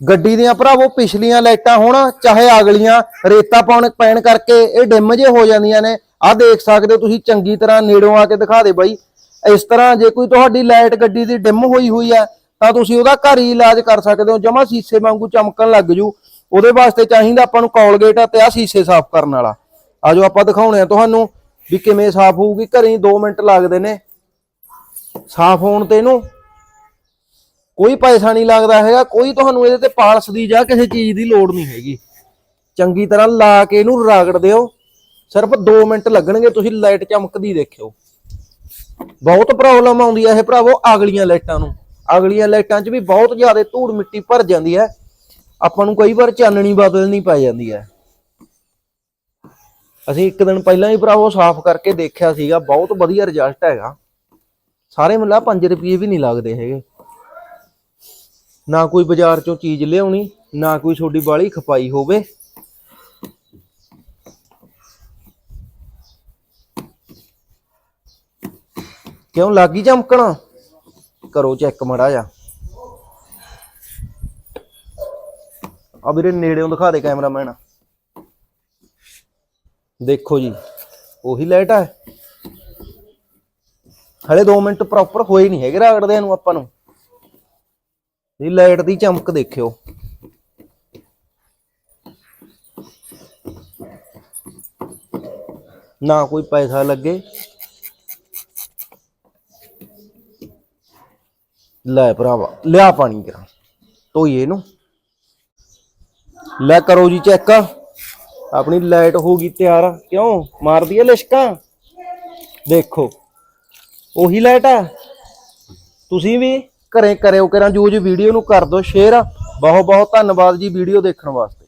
ਗੱਡੀ ਦੀਆਂ ਭਰਾਵੋ ਪਿਛਲੀਆਂ ਲਾਈਟਾਂ ਹੋਣ ਚਾਹੇ ਅਗਲੀਆਂ ਰੇਤਾ ਪਾਉਣ ਪੈਣ ਕਰਕੇ ਇਹ ਡਿਮ ਜੇ ਹੋ ਜਾਂਦੀਆਂ ਨੇ। ਆਹ ਦੇਖ ਸਕਦੇ ਹੋ ਤੁਸੀਂ, ਚੰਗੀ ਤਰ੍ਹਾਂ ਨੇੜੋਂ ਆ ਕੇ ਦਿਖਾ ਦੇ ਬਾਈ। ਇਸ ਤਰ੍ਹਾਂ ਜੇ ਕੋਈ ਤੁਹਾਡੀ ਲਾਈਟ ਗੱਡੀ ਦੀ ਡਿਮ ਹੋਈ ਹੋਈ ਹੈ ਤਾਂ ਤੁਸੀਂ ਉਹਦਾ ਘਰ ਹੀ ਇਲਾਜ ਕਰ ਸਕਦੇ ਹੋ। ਜਮਾ ਸ਼ੀਸ਼ੇ ਵਾਂਗੂ ਚਮਕਣ ਲੱਗ ਜੂ। ਉਹਦੇ ਵਾਸਤੇ ਚਾਹੀਦਾ ਆਪਾਂ ਨੂੰ ਕੋਲਗੇਟ ਤੇ ਆ ਸ਼ੀਸ਼ੇ ਸਾਫ਼ ਕਰਨ ਵਾਲਾ। ਆਜੋ ਆਪਾਂ ਦਿਖਾਉਣੇ ਆ ਤੁਹਾਨੂੰ ਵੀ ਕਿਵੇਂ ਸਾਫ਼ ਹੋਊਗੀ। ਘਰੇ ਹੀ 2 ਮਿੰਟ ਲੱਗਦੇ ਨੇ। ਸਾਫ਼ ਹੋਣ ਤੇ ਇਹਨੂੰ ਕੋਈ ਪੈਸਾ ਨਹੀਂ ਲੱਗਦਾ ਹੈਗਾ, ਕੋਈ ਤੁਹਾਨੂੰ ਇਹਦੇ ਤੇ ਪਾਲਸ ਦੀ ਜਾਂ ਕਿਸੇ ਚੀਜ਼ ਦੀ ਲੋੜ ਨਹੀਂ ਹੈਗੀ। ਚੰਗੀ ਤਰ੍ਹਾਂ ਲਾ ਕੇ ਇਹਨੂੰ ਰਗੜ ਦਿਓ। ਸਿਰਫ 2 ਮਿੰਟ ਲੱਗਣਗੇ, ਤੁਸੀਂ ਲਾਈਟ ਚਮਕਦੀ ਦੇਖਿਓ। ਬਹੁਤ ਪ੍ਰੋਬਲਮ ਆਉਂਦੀ ਹੈ ਇਹ ਭਰਾਵੋ, ਅਗਲੀਆਂ ਲਾਈਟਾਂ ਨੂੰ। ਅਗਲੀਆਂ ਲਾਈਟਾਂ 'ਚ ਵੀ ਬਹੁਤ ਜ਼ਿਆਦਾ ਧੂੜ ਮਿੱਟੀ ਭਰ ਜਾਂਦੀ ਹੈ ਆਪਾਂ ਨੂੰ ਕਈ ਵਾਰ ਚਾਨਣੀ ਬਦਲਣੀ ਪੈ ਜਾਂਦੀ ਹੈ ਅਸੀਂ ਇੱਕ ਦਿਨ ਪਹਿਲਾਂ ਹੀ ਭਰਾਵੋ ਸਾਫ਼ ਕਰਕੇ ਦੇਖਿਆ ਸੀਗਾ, ਬਹੁਤ ਵਧੀਆ ਰਿਜ਼ਲਟ ਹੈਗਾ। ਸਾਰੇ ਮਿਲਾ 5 ਰੁਪਏ ਵੀ ਨਹੀਂ ਲੱਗਦੇ ਹੈਗੇ। ਨਾ ਕੋਈ ਬਾਜ਼ਾਰ ਚੋਂ ਚੀਜ਼ ਲਿਆਉਣੀ, ਨਾ ਕੋਈ ਛੋਡੀ ਬਾਲੀ ਖਪਾਈ ਹੋਵੇ। ਕਿਉਂ ਲੱਗੀ ਚਮਕਣਾ? ਕਰੋ ਚੈੱਕ ਮੜਾ ਜਾ ਆ ਵੀਰੇ ਨੇੜਿਓਂ ਦਿਖਾ ਦੇ ਕੈਮਰਾਮੈਨ। ਦੇਖੋ ਜੀ, ਉਹੀ ਲਾਈਟ ਆ। ਹਲੇ 2 ਮਿੰਟ ਪ੍ਰੋਪਰ ਹੋਏ ਨਹੀਂ ਹੈਗੇ ਰਗੜਦੇ ਨੂੰ ਆਪਾਂ ਨੂੰ। ਇਹ ਲਾਈਟ ਦੀ ਚਮਕ ਦੇਖਿਓ। ਨਾ ਕੋਈ ਪੈਸਾ ਲੱਗੇ। ਲੈ ਭਰਾਵਾ, ਲਿਆ ਪਾਣੀ ਕਰਾਂ ਧੋਈਏ ਇਹਨੂੰ। ਲੈ ਕਰੋ ਜੀ ਚੈੱਕ। ਆਪਣੀ ਲਾਈਟ ਹੋ ਗਈ ਤਿਆਰ। ਕਿਉਂ? ਮਾਰਦੀ ਹੈ ਲਿਸ਼ਕਾਂ? ਦੇਖੋ, ਉਹੀ ਲਾਈਟ ਹੈ ਤੁਸੀਂ ਵੀ? ਘਰੇ ਕਰਿਓ ਕਰਾਂ ਜੂਜ ਵੀਡੀਓ ਨੂੰ ਕਰ ਦਿਓ ਸ਼ੇਅਰ ਬਹੁਤ ਬਹੁਤ ਧੰਨਵਾਦ ਜੀ ਵੀਡੀਓ ਦੇਖਣ ਵਾਸਤੇ।